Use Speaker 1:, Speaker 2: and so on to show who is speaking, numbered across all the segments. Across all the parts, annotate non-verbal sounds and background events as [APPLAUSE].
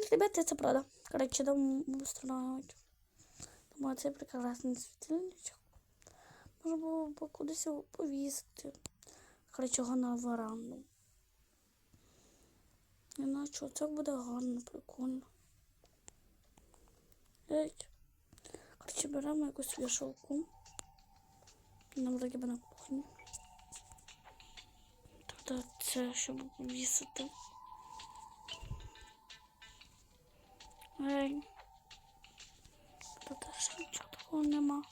Speaker 1: Привіт, ребята, це правда. Коротше, дом устроювати. Думаю, це прекрасний світильничок. Можна було б кудись його повісити. Коротше, його на веранду. Іначе це буде гарно, прикольно. Геть. Коротше, беремо якусь вішалку. Нам вроді би на кухні. Туди це, щоб повісити. Тут теж нічого такого нема.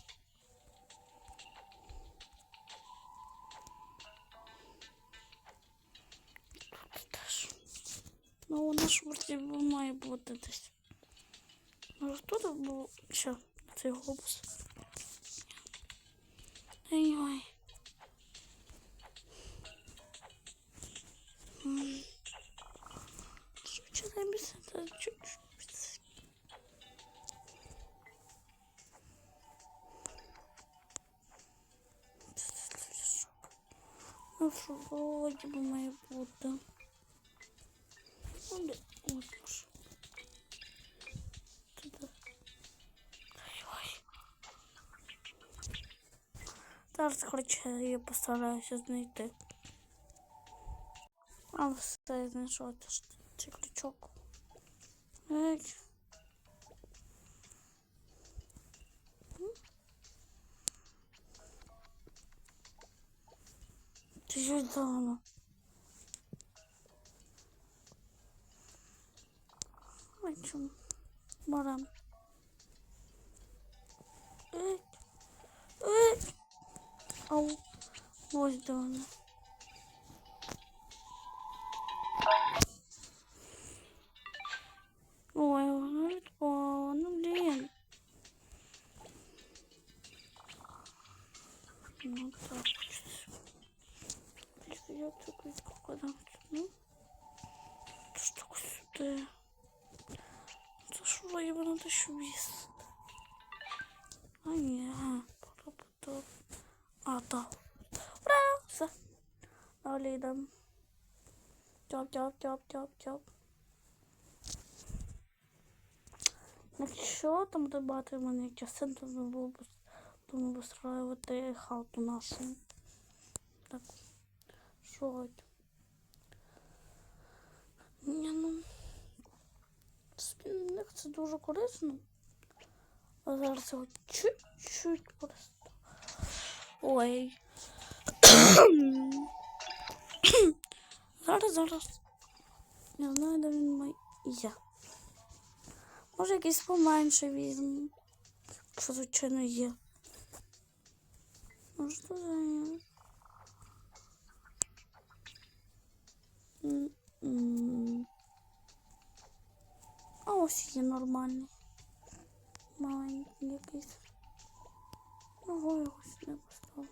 Speaker 1: Тут теж. Ну, воно ж вроді має бути десь. Може тут був що? Цей глобус. Ой-ой. Вроді би має бути. Ну, де? От ж. Туди. Ой-ой. Зараз, коротше, я постараюся знайти. А все, я знайшов це ж цей крючок. Ей. Ти що дома? Ой, чому? Баран. Ей. Ей. Сюди? Це що вроді би надо ще. А ні. А, так. Ура! Все. Далі йдемо. Тьоп, тьоп, тьоп, тьоп, тьоп. Якщо там буде в мене часин, то ми було б будемо вистроювати хату нашу. Так. Що? Ні, ну. Спінник це дуже корисно. А зараз його чуть-чуть просто. Ой. [COUGHS] зараз, зараз. Не знаю, де він мій. Я. Може якийсь поменше візьму. Якщо звичайно є. Може тут є. М-м. А ось є нормальний. Маленький якийсь. Ого, його сюди поставив.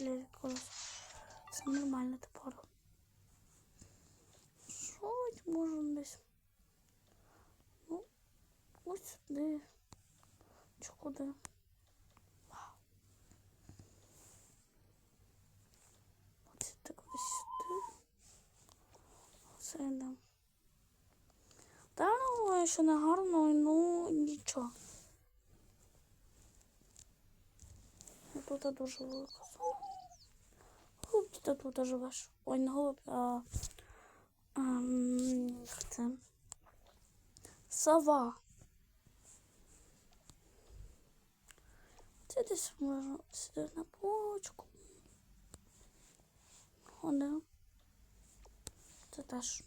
Speaker 1: Лілі колес. Це нормально тепер. Що можемо десь? Ну, ось сюди. Чи куди? Вау. Оце так ось сюди. Оце йдемо. Ну, що не гарно, ну нічого. Ну, Тут дуже велика зона. Голуб, ти тут живеш. Ой, не голуб, а... ем, як це? Сова. Це десь можна сюди на полочку. Ходи. Це теж.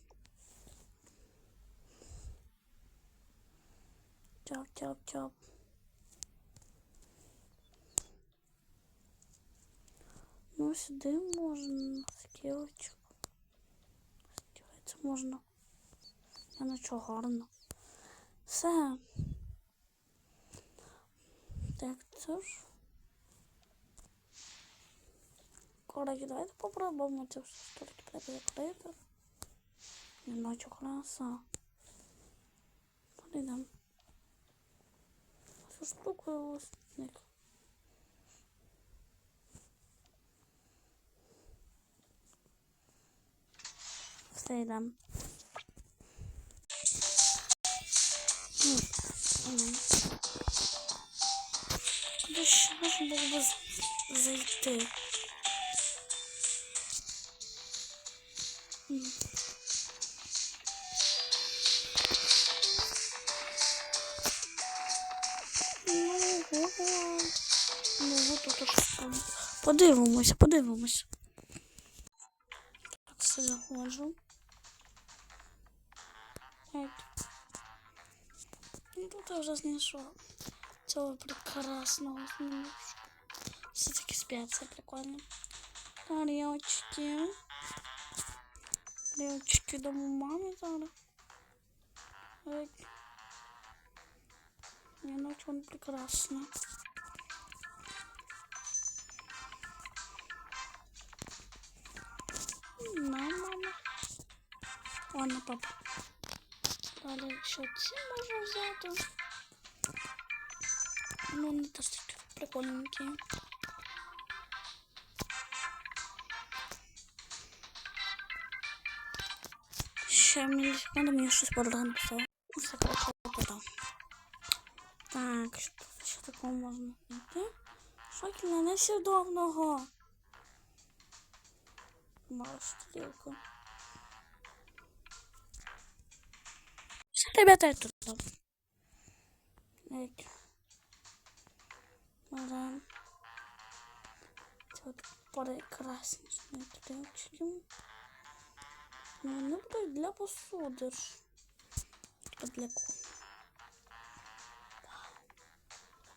Speaker 1: Чоп, чоп, чоп. Ну, сюди можна скілочок. Це можна. Я на чого гарно. Все. Так, це ж. Коротше, давайте попробуємо це все треба закрити. Іначе краса. Прийдемо. штукою лосник. Все йдемо. Куди ще можна було б зайти? Подивимося, подивимося. Так, все заходжу. Ну, тут я вже знайшов цього прекрасного зміночку. Все-таки спят, прикольно. Тарелочки. Тарелочки дому мамі зараз. Так. Не, ну он прекрасно. На, мама. Ладно, папа. Далі ще ці можна взяти. Ну, вони такі прикольненькі. Ще мені секунду, мені щось подруга написала. Все коротше, туди. Так, що ще такого можна знайти? Несвідомого. Мало стрілку. Все, ребята, я тут. Так. Берем. Тут прекрасні стрілочки. Ну, вони будуть для посуди ж. А для кого?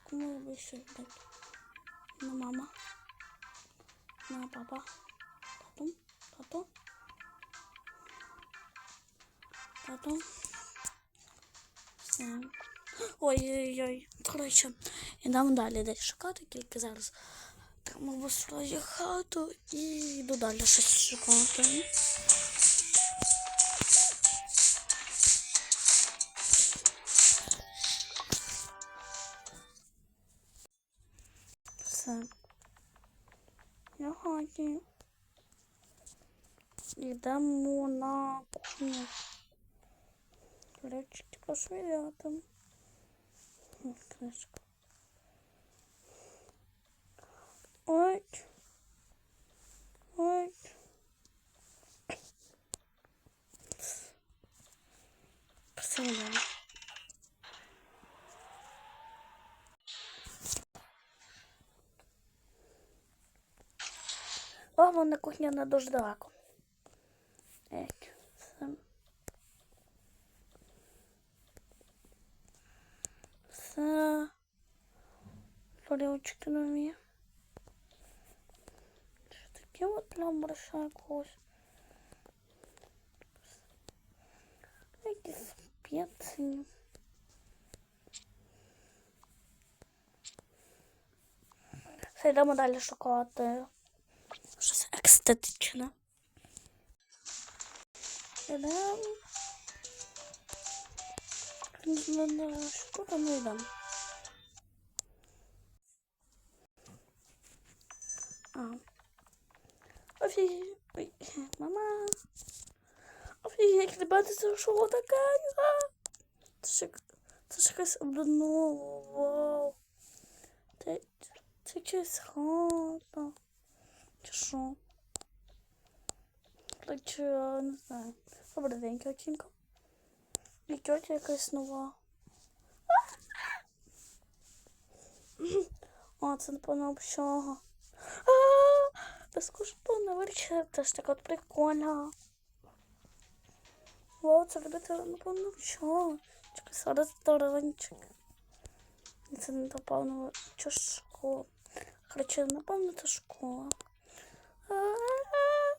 Speaker 1: Кому ви ще дати? На мама. На папа. Тату. Тату. Тату. Все. Ой-ой-ой. Коротше, йдемо далі десь шукати, тільки зараз там обустрою хату і йду далі щось шукати. Все. Я хаті. Йдемо на кухню. Речки пошвиряти. Книжка. Ой. Ой. Все йдемо. О, вона кухня не дуже далеко. Тарілочки нові. Що таке от прям большая кость. Якісь спеції. Все, йдемо далі шукати. Щось естетичне. Ідемо. Не знаю, що там ми йдемо. Офігеть. Ой, мама. Офігеть, ребята, це що таке? А? Це ж, це ж якась обдунова. Вау. Це, це якась хата. Чи що? Короче, не знаю. Добрий день, тьотінька. І тьотя якась нова. О, це напевно общага. А, Безкоштовна вечеря, це ж так от прикольно. Вау, це робити, напевно, общага. Чекай, ресторанчик. Це напевно, що школа. Короче, напевно, це школа. А-а-а.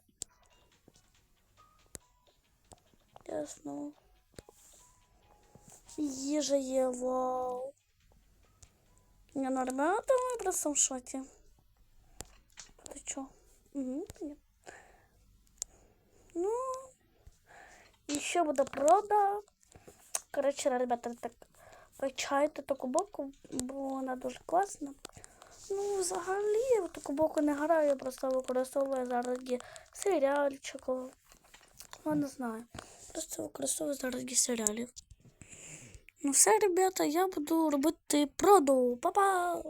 Speaker 1: Ясно. Їжа є, вау. Не нормально, там я просто в шокі. Угу. Ну, і ще буде прода. Коротше, ребята, так качайте таку боку, бо вона дуже класна. Ну, взагалі, я в таку боку не граю, я просто використовую зараз є серіальчиків. Ну, не знаю. Просто використовую зараз є серіалів. Ну все, ребята, я буду робити проду. Па-па!